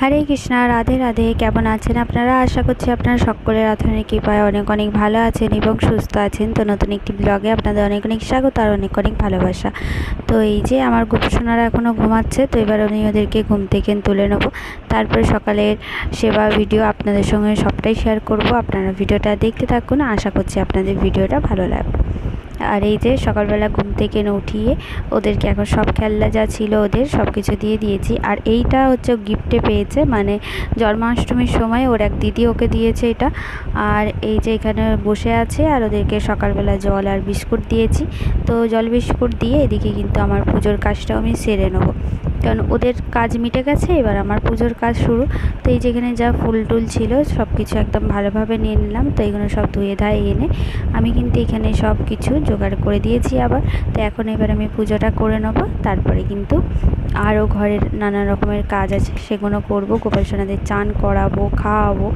হরে কৃষ্ণা, রাধে রাধে। কেমন আছেন আপনারা? আশা করছি আপনারা সকলের আধুনিক কৃপায় অনেক অনেক ভালো আছেন এবং সুস্থ আছেন। তো নতুন একটি ব্লগে আপনাদের অনেক অনেক স্বাগত আর অনেক অনেক ভালোবাসা। তো এই যে আমার গোপসোনারা এখনও ঘুমাচ্ছে, তো এবার আমি ওদেরকে ঘুম থেকে তুলে নেব। তারপরে সকালের সেবা ভিডিও আপনাদের সঙ্গে সবটাই শেয়ার করব। আপনারা ভিডিওটা দেখতে থাকুন। আশা করছি আপনাদের ভিডিওটা ভালো লাগবে। আর এই যে সকালবেলা ঘুম থেকে উঠিয়ে ওদেরকে এখন সব খেলনা যা ছিল ওদের সব কিছু দিয়ে দিয়েছি। আর এইটা হচ্ছে গিফটে পেয়েছে মানে জন্মাষ্টমীর সময় ওর এক দিদি ওকে দিয়েছে এটা। আর এই যে এখানে বসে আছে আর ওদেরকে সকালবেলা জল আর বিস্কুট দিয়েছি। তো জল বিস্কুট দিয়ে এদিকে কিন্তু আমার পুজোর কাজটাও আমি সেরে নেব। কারণ ওদের কাজ মিটে গেছে, এবার আমার পুজোর কাজ শুরু। তো এই যেখানে যা ফুল টুল ছিল সব কিছু একদম ভালোভাবে নিয়ে নিলাম। তো এগুলো সব ধুয়ে ধায়ে এনে আমি কিন্তু এখানে সব কিছু জোগাড় করে দিয়েছি আবার। তো এখন এবার আমি পুজোটা করে নেব। তারপরে কিন্তু আরও ঘরের নানা রকমের কাজ আছে, সেগুলো করব। গোপাল সোনাদের চান করাবো, খাওয়াবো।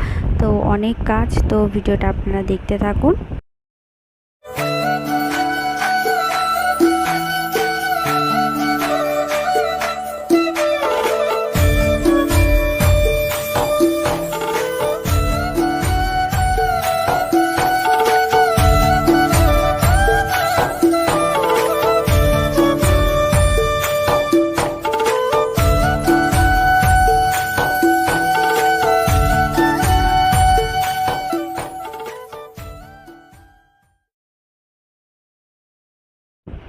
তো অনেক কাজ। তো ভিডিওটা আপনারা দেখতে থাকুন।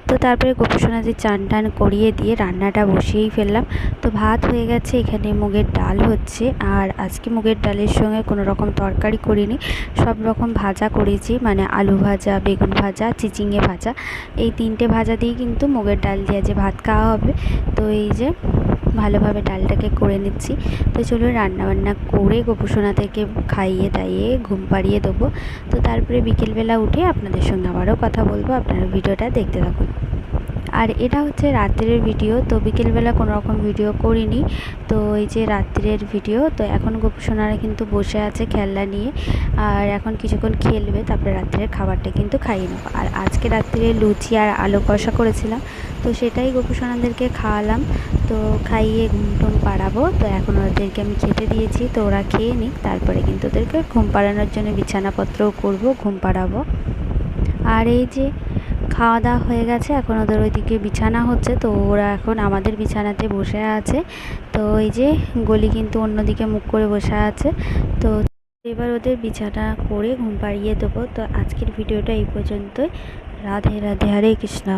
তো তারপরে গোপসোনাদের চান টান করিয়ে দিয়ে রান্নাটা বসিয়েই ফেললাম। তো ভাত হয়ে গেছে, এখানে মুগের ডাল হচ্ছে। আর আজকে মুগের ডালের সঙ্গে কোনো রকম তরকারি করিনি। সব রকম ভাজা করেছি মানে আলু ভাজা, বেগুন ভাজা চিচিঙে ভাজা। এই তিনটে ভাজা দিয়ে কিন্তু মুগের ডাল দিয়ে যে ভাত খাওয়া হবে। তো এই যে ভালোভাবে ডালটাকে করে নিচ্ছি। তো চলো রান্নাবান্না করে গোপুসোনা থেকে খাইয়ে দাইয়ে ঘুম পাড়িয়ে দেবো। তো তারপরে বিকেলবেলা উঠে আপনাদের সঙ্গে আবারও কথা বলব। আপনারা ভিডিওটা দেখতে থাকুন। আর এটা হচ্ছে রাত্রের ভিডিও। তো বিকেলবেলা কোনো রকম ভিডিও করিনি। তো এই যে রাত্রের ভিডিও, তো এখন গোপসোনারা কিন্তু বসে আছে খেলনা নিয়ে। আর এখন কিছুক্ষণ খেলবে, তারপরে রাত্রের খাবারটা কিন্তু খাইয়ে নেব। আর আজকে রাত্রে লুচি আর আলু কষা করেছিলাম। তো সেটাই গোপসোনাদেরকে খাওয়ালাম। তো খাইয়ে ঘুম টুম পাড়াবো। তো এখন ওদেরকে আমি খেতে দিয়েছি, তো ওরা খেয়ে নিক, তারপরে কিন্তু ওদেরকে ঘুম পাড়ানোর জন্য বিছানাপত্রও করব, ঘুম পাড়াবো। আর এই যে খাওয়া দাওয়া হয়ে গেছে, এখন ওদের ওইদিকে বিছানা হচ্ছে, তো ওরা এখন আমাদের বিছানাতে বসে আছে। তো এই যে গলি কিন্তু অন্যদিকে মুখ করে বসে আছে, তো এবার ওদের বিছানা করে ঘুম পাড়িয়ে দেবো। তো আজকের ভিডিওটা এই পর্যন্তই। রাধে রাধে, হরে কৃষ্ণা।